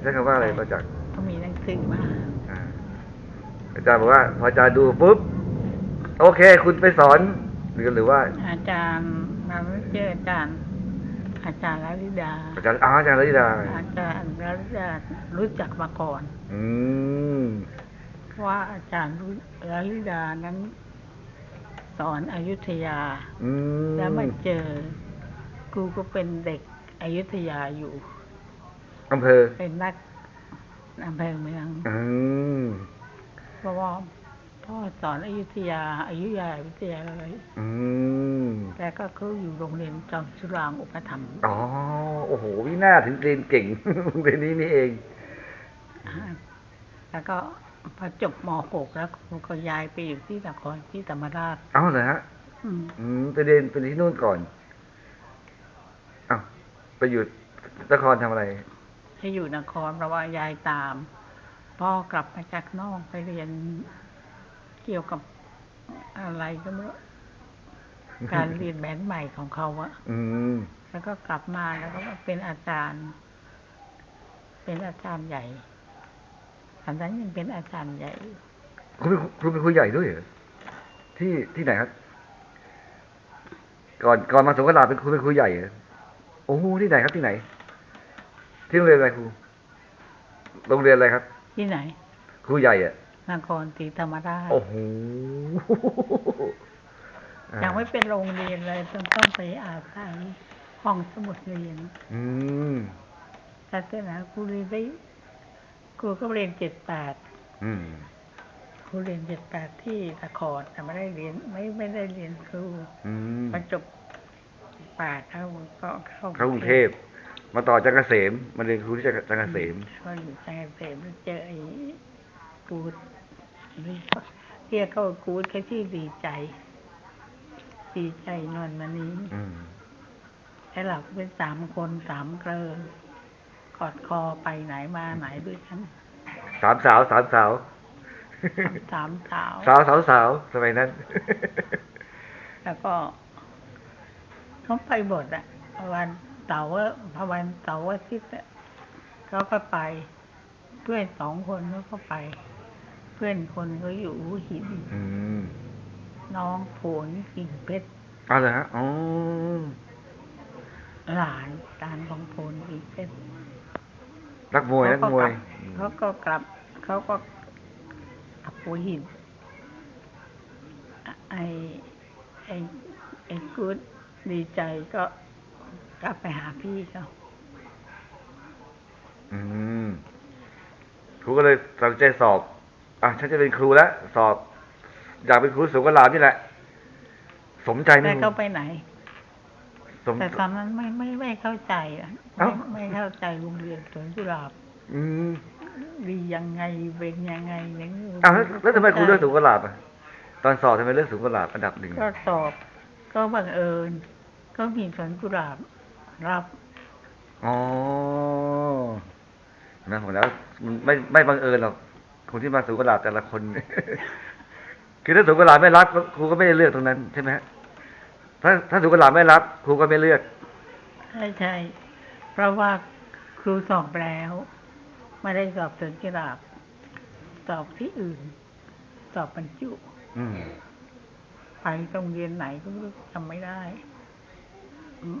ใช้คำว่าอะไรประจักษ์เขามีหนังสือมาอ่าอาจารย์บอกว่า พออาจารย์ดูปุ๊บ โอเค คุณไปสอน หรือหรือว่า อาจารย์มาไม่เจออาจารย์ อาจารย์ลลิดา อาจารย์อ๋ออาจารย์ลลิดา อาจารย์ลลิดารู้จักมาก่อน อืมว่าอาจารย์ลลิดานั้น สอนอยุธยา อืมแล้วมาเจอ กูก็เป็นเด็กอยุธยาอยู่ อำเภอเป็นนักอำเภอเมือง อืมเพราะว่าพ่อสอนอยุธยาอายุยาวิทยาเลยอืมแล้วก็เขาอยู่โรงเรียนจอมสุรางอุปถัมภ์อ๋อ โอ้โหวิน่าถึงเรียนเก่งโรงเรียนนี้นี่เองอ่าแล้วก็พอจบม .6 แล้วครูก็ย้ายไปอยู่ที่นครที่ธรรมราชเอ้าเหรอฮะ อืมอืมไปเรียนไปที่นู่นก่อนอ้าวไปอยู่นครทำอะไร ให้อยู่นครเพราะว่ายายตาม พ่อกลับมาจากนอกไปเรียนเกี่ยวกับอะไรก็ไม่รู้การเรียนแบนใหม่ของเขาอะอืมแล้วก็กลับมาแล้วก็มาเป็นอาจารย์ เป็นอาจารย์ใหญ่อันนั้นยังเป็นอาจารย์ใหญ่อยู่คุณเป็นครูเป็นครูใหญ่ด้วยเหรอที่ที่ไหนครับก่อนก่อนมาสงขลาเป็นครูเป็นครูใหญ่เหรอโอ้โหที่ไหนครับที่ไหน ที่โรงเรียนอะไรครูโรงเรียนอะไรครับ ที่ไหน ครูใหญ่อะนครศรีธรรมราชโอ้โหอ่ายังไม่เป็นโรงเรียนเลยต้องต้องไปอาศัยห้องสมุดเรียน อืมแต่เสร็จแล้วครูเรียนได้ครูก็เรียนเจ็ดแปดอืมครูเรียนเจ็ดแปดที่นครแต่ไม่ได้เรียนไม่ไม่ได้เรียนครูอืมพอจบแปดเข้าก็เข้าเข้ากรุงเทพ มาต่อจังเกษมมาเรียนครูที่จังจังเกษมก็อยู่จังเกษมแล้วเจอไอ้กูดเรียกเขาว่ากูดเขาชื่อดีใจ ดีใจนวลมานี้อืมแล้วเราก็เป็นสามคนสามเกลอกอดคอไปไหนมาไหนด้วยกันสามสาวสามสาวสามสาวสาวสาวสาวสมัยนั้น แล้วก็เขาไปหมดอะวัน เสาร์อะพอวันเสาร์อาทิตย์อะเขาก็ไป เพื่อนสองคนเขาก็ไป เพื่อนคนเขาอยู่หัวหินอืมน้องโผลกิ่งเพชรเอาเลยฮะอ๋อหลานหลานของโผลกิ่งเพชรนักมวยนักมวย เขาก็กลับ เขาก็กลับหัวหินอะไอไอไอกูดดีใจก็ กลับไปหาพี่เขาอืมครูก็เลยตัดสินใจสอบ อะฉันจะเป็นครูแล้ว สอบ อยากเป็นครูสงกรานต์นี่แหละ สมใจไหมแต่ครูเขาไปไหน สม แต่ตอนนั้นไม่ไม่ไม่เข้าใจอะเอ้าไม่ไม่เข้าใจโรงเรียนสวนกุหลาบอืมดียังไงเป็นยังไงอย่างนี้อ้าวแล้วแล้วทำไมครูเลือกสงกรานต์อะ ตอนสอบทำไมเลือกสงกรานต์อันดับหนึ่งก็สอบ ก็บังเอิญ ก็มีสวนกุหลาบ รับอ๋อเห็นะผมแล้วมันไม่ไม่บังเอิญหรอกคนที่มาสงกรานต์แต่ละคนคือถ้าสงกรานต์ไม่รับก็ครูก็ไม่ได้เลือกตรงนั้นใช่ไหมฮะถ้าถ้าสงกรานต์ไม่รับครูก็ไม่เลือกใช่ใช่เพราะว่าครูสอบแล้วไม่ได้สอบสวนกุหลาบสอบที่อื่น สอบบรรจุอืมไปโรงเรียนไหนก็ไม่รู้จำไม่ได้อืม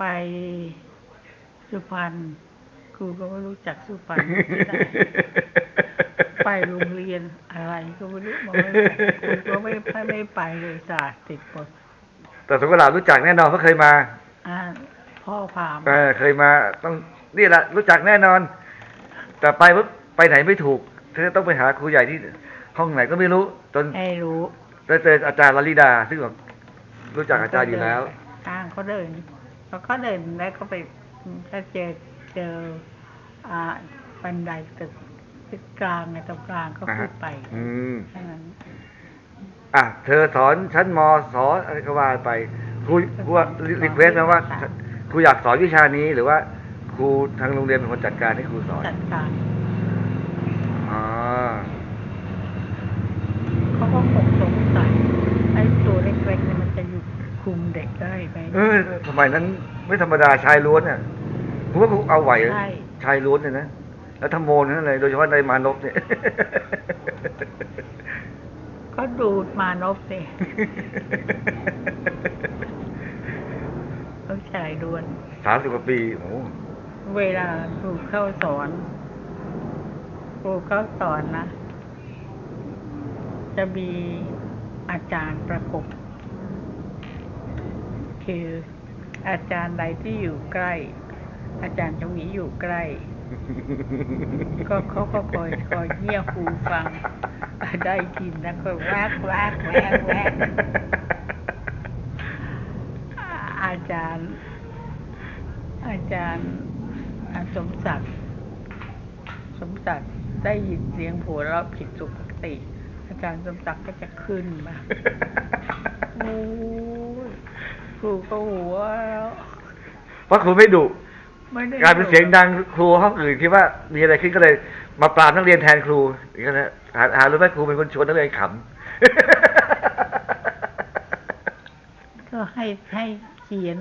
ไปสุพรรณครูก็ไม่รู้จักสุพรรณที่ไหนไปโรงเรียนอะไรก็ไม่รู้บอกไม่รู้ครูก็ไม่ไม่ไม่ไปเลยศาสตร์ติดหมดแต่สงกรานต์รู้จักแน่นอนเพราะเคยมา อ่า พ่อพามเออเคยมาต้องนี่แหละรู้จักแน่นอน แต่ไปปุ๊บไปไหนไม่ถูกเธอต้องไปหาครูใหญ่ที่ห้องไหนก็ไม่รู้ จนให้รู้ได้เจออาจารย์ลลิดา ซึ่งแบบรู้จักอาจารย์อยู่แล้วทางเขาเดิน พอเขาเดินแล้วก็ไปก็เจอเจออ่าบันไดตึกตึกกลางในตรงกลางก็ขึ้นไปอืมแค่นั้นอะเธอสอนชั้นมสอนอะไรก็ว่าไปครูครูรีเควสนะว่าครูอยากสอนวิชานี้หรือว่า ครูทางโรงเรียนเป็นคนจัดการให้ครูสอน จัดการ อ๋อ เขาก็คงสงสัยไอ้ตัวเล็กๆเนี่ยมันจะอยู่ คุมเด็กได้ไหมเออสมัยนั้นไม่ธรรมดาชายล้วนอะผมว่าครูเอาไหวเหรอใช่ชายล้วนเนี่ยนะแล้วธรรมโมนั่นเลยโดยเฉพาะในมานพเนี่ยก็ดูดมานพสิต้องชายด้วนสามสิบกว่าปีโอ้โหเวลาครูเข้าสอนครูเข้าสอนนะ จะมีอาจารย์ประกบ คืออาจารย์ใดที่อยู่ใกล้ อาจารย์ชวีอยู่ใกล้ ก็เขาก็คอยคอยเงี่ยหูฟัง ได้ยินแล้วก็แวกแวกแวกแวกอาจารย์ อาจารย์อาสมศักดิ์สมศักดิ์ได้ยินเสียงหัวเราะผิดปกติ อาจารย์สมศักดิ์ก็จะขึ้นมาโอ้ ยครูก็หัวเราะเพราะครูไม่ดุไม่ได้กลารเป็นเสียงดังครูห้องอื่นคิดว่ามีอะไรขึ้นก็เลยมาปราบนักเรียนแทนครูอย่างนั้นนะหาหารู้ไหมครูเป็นคนชวนนักเรียนขก็ให้ให้เขียน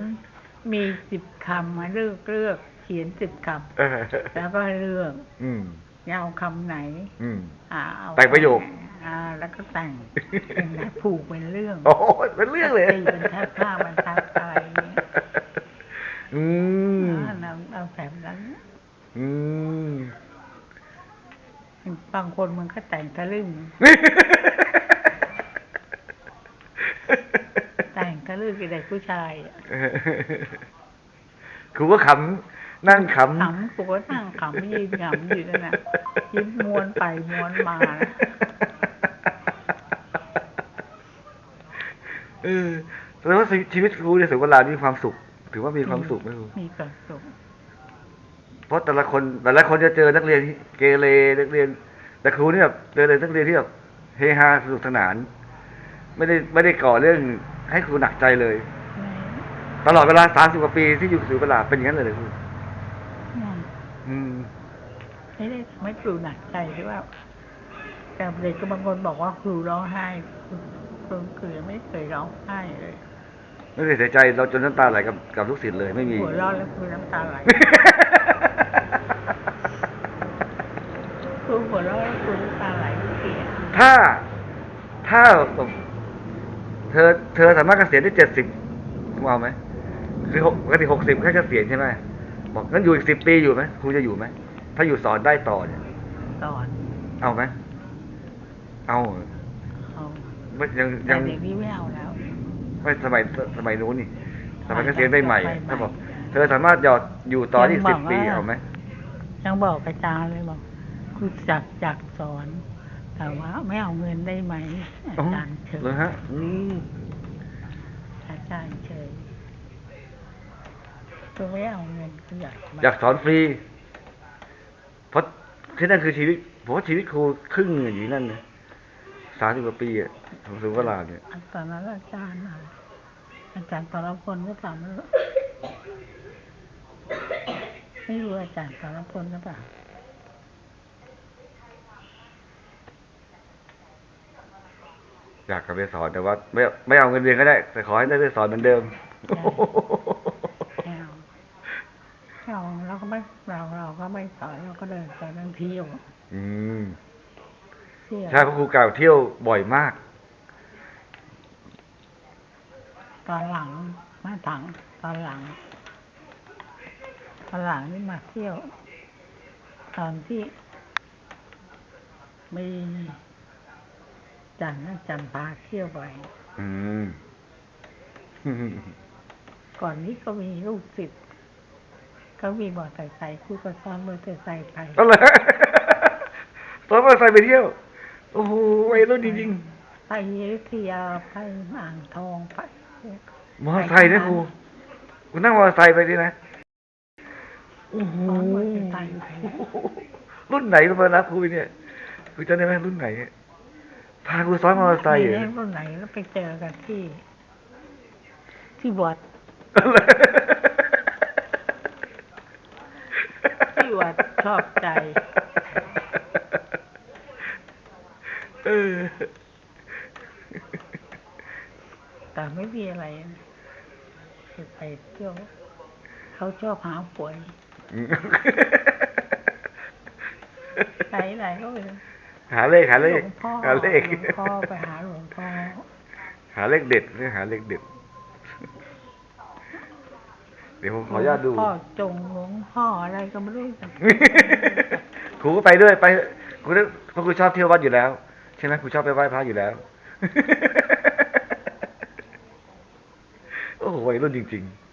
มีสิบคำมาเลือกเลือกเขียนสิบคำเออำแล้วก็เลือกอืม จะเอาคำไหน อืม อ่าเอา แต่งประโยค อ่าแล้วก็แต่งเป็นแบบผูกเป็นเรื่องโอ้โหเป็นเรื่องเลยตีเป็นท่าท่าบรรทัดอะไรอย่างเงี้ยอืมอ่าเอาเอาแบบนั้นอืมบางคนมันก็แต่งทะลึ่งแต่งทะลึ่งกับเด็กผู้ชายอะครูก็ขำนั่งขขำกูก็นั่งขำยืนขำอยู่นั่นน่ะยิ้มม้วนไปม้วนมานะำเออ แสดงว่าชีวิตครูในสุขเวลามีความสุข ถือว่ามีความสุขไหมครูมีความสุขเพราะแต่ละคนแต่ละคนจะเจอนักเรียนที่เกเรนักเรียน แต่ครูเนี่ยแบบเจอเลยนักเรียนที่แบบเฮฮาสนุกสนาน ไม่ได้ไม่ได้ก่อเรื่องให้ครูหนักใจเลย ตลอดเวลาสามสิบกว่าปีที่อยู่สุขเวลาเป็นอย่างนั้นเลยเหรอครูไม่อืมไม่ได้ไม่ครูหนักใจหรือว่าแต่เด็กก็บางคนบอกว่าครูร้องไห้ครูครูคือไม่เคยร้องไห้เลย ไม่ได้เสียใจเราจนน้ำตาไหลกับกับลูกศิษย์เลยไม่มี หัวเร้อนแล้วครูน้ำตาไหลครูหัวเร้อนแล้วครูน้ำตาไหลทุกทีอะถ้าถ้าเธอเธอสามารถเกษียณได้เจ็ดสิบคุณเอาไหมคือหกปกติหกสิบแค่เกษียณใช่ไหมบอกงั้นอยู่อีกสิบปีอยู่ไหมครูจะอยู่ไหมถ้าอยู่สอนได้ต่อเนี่ยสอนเอาไหมเอาเหรอเอาไม่ยังแต่ยัง เด็กนี้ไม่เอาแล้ว ไม่สมัยสมัยนู้นนี่สมัยเกษียณใหม่ๆใหม่ๆถ้าบอก เธอสามารถหยอดอยู่ต่ออีกยังบสิอบกปีว่าเอาไหมยังบอกอาจารย์เลยบอกครูจักจักสอน แต่ว่าไม่เอาเงินได้ไหมอาจารย์เฉยเลยฮะอืมอาจารย์เฉยคือไม่เอาเงินคืออยากมอยากสอนฟรีเพราะที่นั่นคือชีวิตผมว่าชีวิตครูครึ่งหนึ่งอยู่ที่นั่นนะ สามสิบกว่าปีอะของสุวราเนี่ยอันตอนนั้นอาจารย์อะไรอาจารย์ปรพลก็ตามแล้วไม่รู้อาจารย์ปรพลหรือเปล่าอยากกลับไปสอนแต่ว่า ไม่ไม่เอาเงินเดือนก็ได้ แต่ขอให้ได้ไปสอนเหมือนเดิมไม่เอาเราเราก็ไม่เราเราก็ไม่สอนเราก็เดินไปนั่งเที่ยวอืม เที่ยวใช่เพราะครูเก่าเที่ยวบ่อยมาก ตอนหลังมาถังตอนหลัง ตอนหลังนี่มาเที่ยว ตอนที่มีจันทร์นะจันทร์พาเที่ยวไปอืม ก่อนนี้ก็มีลูกศิษย์เขามีมอเตอร์ไซค์ครูก็ซ้อนมอเตอร์ไซค์ไปก็เลย ตอนมาใส่ไปเที่ยว โอ้โหวัยรุ่นจริงไปอยุธยาไปอ่างทองไปๆมอเตอร์ไซค์นะครูคุณนั่งมอเตอร์ไซค์ไปดินะโอ้โหซ้อนมอเตอร์ไซค์ไปรุ่นไหนก็มารับครูเนี่ยคุณจำได้ไหมรุ่นไหนพาครูซ้อนมอเตอร์ไซค์มีเหรอเล่นรุ่นไหนแล้วไปเจอกันที่ ที่วัดที่วัดชอบใจ เออ แต่ไม่มีอะไรนะคือไปเที่ยว เขาชอบหาฝวยอืมไหนไหนก็ไปหาเลขหาเลหลขวงพ่อหาเลขหลวงพ่อไปหาหลวงพ่อ หาเลขเด็ดหาเลขเด็ด เดี๋ยวผมขออนุญาตดูหลวงพ่อจงหลวงพ่ออะไรก็ไม่รู้จักครูก็ไปด้วยไปครูเพราะครูชอบเที่ยววัดอยู่แล้ว ใช่ไหมครูชอบไปไหว้พระอยู่แล้ว โอ้โหวัยรุ่นจริง ๆ